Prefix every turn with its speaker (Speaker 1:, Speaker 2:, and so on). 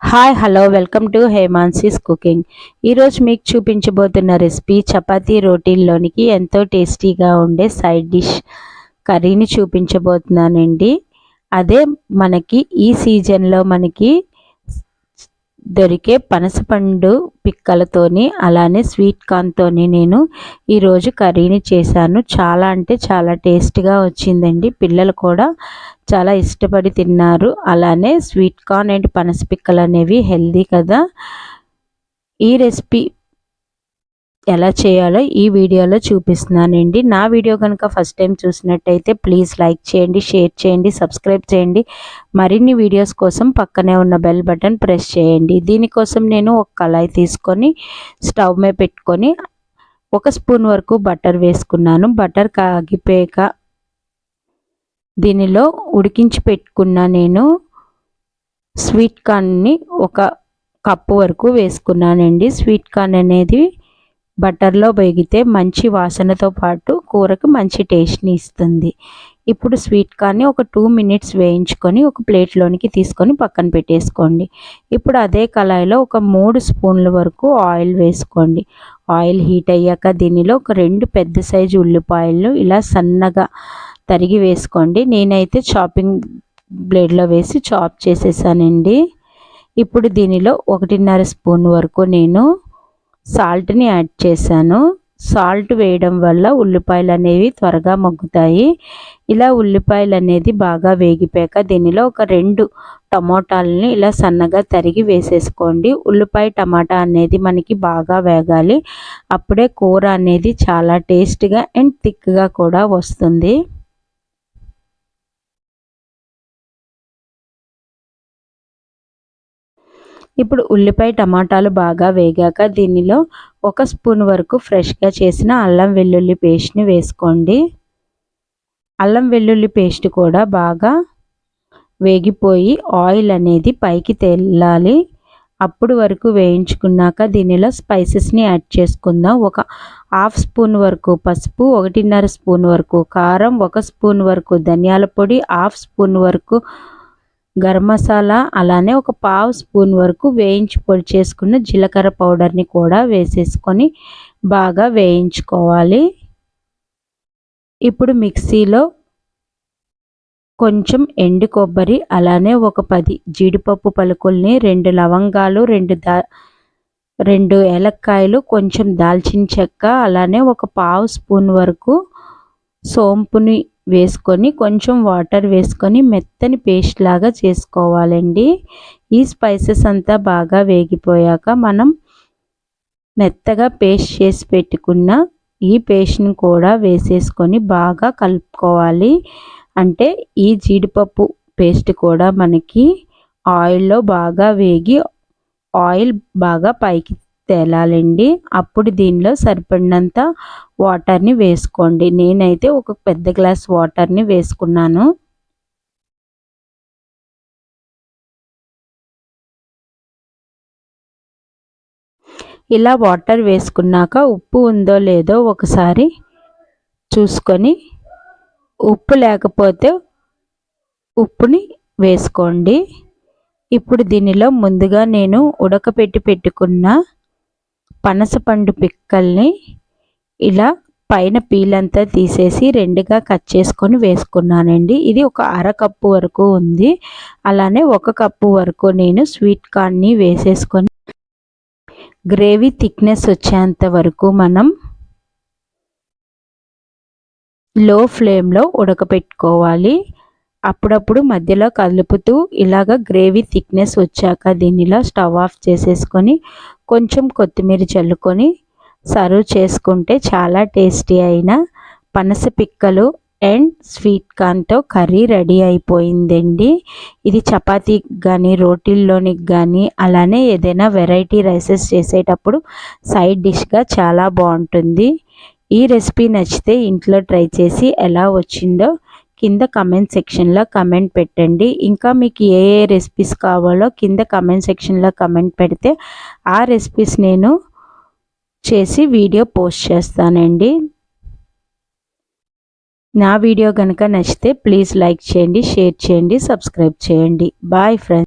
Speaker 1: Hi hello welcome to Hemansi's cooking ఈరోజు మీకు చూపించబోతున్న recipe chapati రోటీల్లోనికి ఎంతో టేస్టీగా ఉండే సైడ్ డిష్ కర్రీని చూపించబోతున్నానండి. అదే మనకి ఈ సీజన్లో మనకి దొరికే పనసపండు పిక్కలతోని అలానే స్వీట్ కార్న్తోని నేను ఈరోజు కర్రీని చేశాను. చాలా అంటే చాలా టేస్ట్గా వచ్చిందండి. పిల్లలు కూడా చాలా ఇష్టపడి తిన్నారు. అలానే స్వీట్ కార్న్ అండ్ పనస పిక్కలు అనేవి హెల్దీ కదా. ఈ రెసిపీ ఎలా చేయాలో ఈ వీడియోలో చూపిస్తున్నానండి. నా వీడియో కనుక ఫస్ట్ టైం చూసినట్టయితే ప్లీజ్ లైక్ చేయండి షేర్ చేయండి సబ్స్క్రైబ్ చేయండి. మరిన్ని వీడియోస్ కోసం పక్కనే ఉన్న బెల్ బటన్ ప్రెస్ చేయండి. దీనికోసం నేను ఒక కళాయి తీసుకొని స్టవ్ మీద పెట్టుకొని ఒక స్పూన్ వరకు బటర్ వేసుకున్నాను. బటర్ కాగిపోయాక దీనిలో ఉడికించి పెట్టుకున్న నేను స్వీట్ కార్న్ని ఒక కప్పు వరకు వేసుకున్నానండి. స్వీట్ కార్న్ అనేది బటర్లో వేగితే మంచి వాసనతో పాటు కూరకు మంచి టేస్ట్ని ఇస్తుంది. ఇప్పుడు స్వీట్ కార్న్ని ఒక టూ మినిట్స్ వేయించుకొని ఒక ప్లేట్లోనికి తీసుకొని పక్కన పెట్టేసుకోండి. ఇప్పుడు అదే కళాయిలో ఒక మూడు స్పూన్ల వరకు ఆయిల్ వేసుకోండి. ఆయిల్ హీట్ అయ్యాక దీనిలో ఒక రెండు పెద్ద సైజు ఉల్లిపాయలు ఇలా సన్నగా తరిగి వేసుకోండి. నేనైతే చాపింగ్ బ్లేడ్లో వేసి చాప్ చేసేసానండి. ఇప్పుడు దీనిలో ఒకటిన్నర స్పూన్ వరకు నేను సాల్ట్ని యాడ్ చేశాను. సాల్ట్ వేయడం వల్ల ఉల్లిపాయలు అనేవి త్వరగా మగ్గుతాయి. ఇలా ఉల్లిపాయలు అనేది బాగా వేగిపోయాక దీనిలో ఒక రెండు టమోటాలని ఇలా సన్నగా తరిగి వేసేసుకోండి. ఉల్లిపాయ టమాటా అనేది మనకి బాగా వేగాలి. అప్పుడే కూర అనేది చాలా టేస్ట్గా అండ్ థిక్గా కూడా వస్తుంది. ఇప్పుడు ఉల్లిపాయ టమాటాలు బాగా వేగాక దీనిలో ఒక స్పూన్ వరకు ఫ్రెష్గా చేసిన అల్లం వెల్లుల్లి పేస్ట్ని వేసుకోండి. అల్లం వెల్లుల్లి పేస్ట్ కూడా బాగా వేగిపోయి ఆయిల్ అనేది పైకి తెల్లాలి. అప్పుడు వరకు వేయించుకున్నాక దీనిలో స్పైసెస్ని యాడ్ చేసుకుందాం. ఒక హాఫ్ స్పూన్ వరకు పసుపు ఒకటిన్నర స్పూన్ వరకు కారం ఒక స్పూన్ వరకు ధనియాల పొడి హాఫ్ స్పూన్ వరకు గరం మసాలా అలానే ఒక పావు స్పూన్ వరకు వేయించి పొడి చేసుకున్న జీలకర్ర పౌడర్ని కూడా వేసేసుకొని బాగా వేయించుకోవాలి. ఇప్పుడు మిక్సీలో కొంచెం ఎండు కొబ్బరి అలానే ఒక పది జీడిపప్పు పలుకుల్ని రెండు లవంగాలు రెండు దా రెండు ఏలక్కాయలు కొంచెం దాల్చిన చెక్క అలానే ఒక పావు స్పూన్ వరకు సోంపుని వేసుకొని కొంచెం వాటర్ వేసుకొని మెత్తని పేస్ట్ లాగా చేసుకోవాలండి. ఈ స్పైసెస్ అంతా బాగా వేగిపోయాక మనం మెత్తగా పేస్ట్ చేసి పెట్టుకున్న ఈ పేస్ట్ని కూడా వేసేసుకొని బాగా కలుపుకోవాలి. అంటే ఈ జీడిపప్పు పేస్ట్ కూడా మనకి ఆయిల్లో బాగా వేగి ఆయిల్ బాగా పైకి తేలాలండి. అప్పుడు దీనిలో సరిపడినంత వాటర్ని వేసుకోండి. నేనైతే ఒక పెద్ద గ్లాస్ వాటర్ని వేసుకున్నాను. ఇలా వాటర్ వేసుకున్నాక ఉప్పు ఉందో లేదో ఒకసారి చూసుకొని ఉప్పు లేకపోతే ఉప్పుని వేసుకోండి. ఇప్పుడు దీనిలో ముందుగా నేను ఉడకపెట్టి పెట్టుకున్న పనసపండు పిక్కల్ని ఇలా పైన పీలంతా తీసేసి రెండుగా కట్ చేసుకొని వేసుకున్నానండి. ఇది ఒక అర కప్పు వరకు ఉంది. అలానే ఒక కప్పు వరకు నేను స్వీట్ కార్న్ని వేసేసుకొని గ్రేవీ థిక్నెస్ వచ్చేంత వరకు మనం లో ఫ్లేమ్లో ఉడకపెట్టుకోవాలి. అప్పుడప్పుడు మధ్యలో కలుపుతూ ఇలాగ గ్రేవీ థిక్నెస్ వచ్చాక దీనిలో స్టవ్ ఆఫ్ చేసేసుకొని కొంచెం కొత్తిమీర చల్లుకొని సర్వ్ చేసుకుంటే చాలా టేస్టీ అయిన పనస పిక్కలు అండ్ స్వీట్ కార్న్తో కర్రీ రెడీ అయిపోయిందండి. ఇది చపాతీ కానీ రోటీల్లోనికి కానీ అలానే ఏదైనా వెరైటీ రైసెస్ చేసేటప్పుడు సైడ్ డిష్గా చాలా బాగుంటుంది. ఈ రెసిపీ నచ్చితే ఇంట్లో ట్రై చేసి ఎలా వచ్చిందో కింద కమెంట్ సెక్షన్లో కమెంట్ పెట్టండి. ఇంకా మీకు ఏ ఏ రెసిపీస్ కావాలో కింద కమెంట్ సెక్షన్లో కమెంట్ పెడితే ఆ రెసిపీస్ నేను చేసి వీడియో పోస్ట్ చేస్తానండి. నా వీడియో కనుక నచ్చితే ప్లీజ్ లైక్ చేయండి షేర్ చేయండి సబ్స్క్రైబ్ చేయండి. Bye friends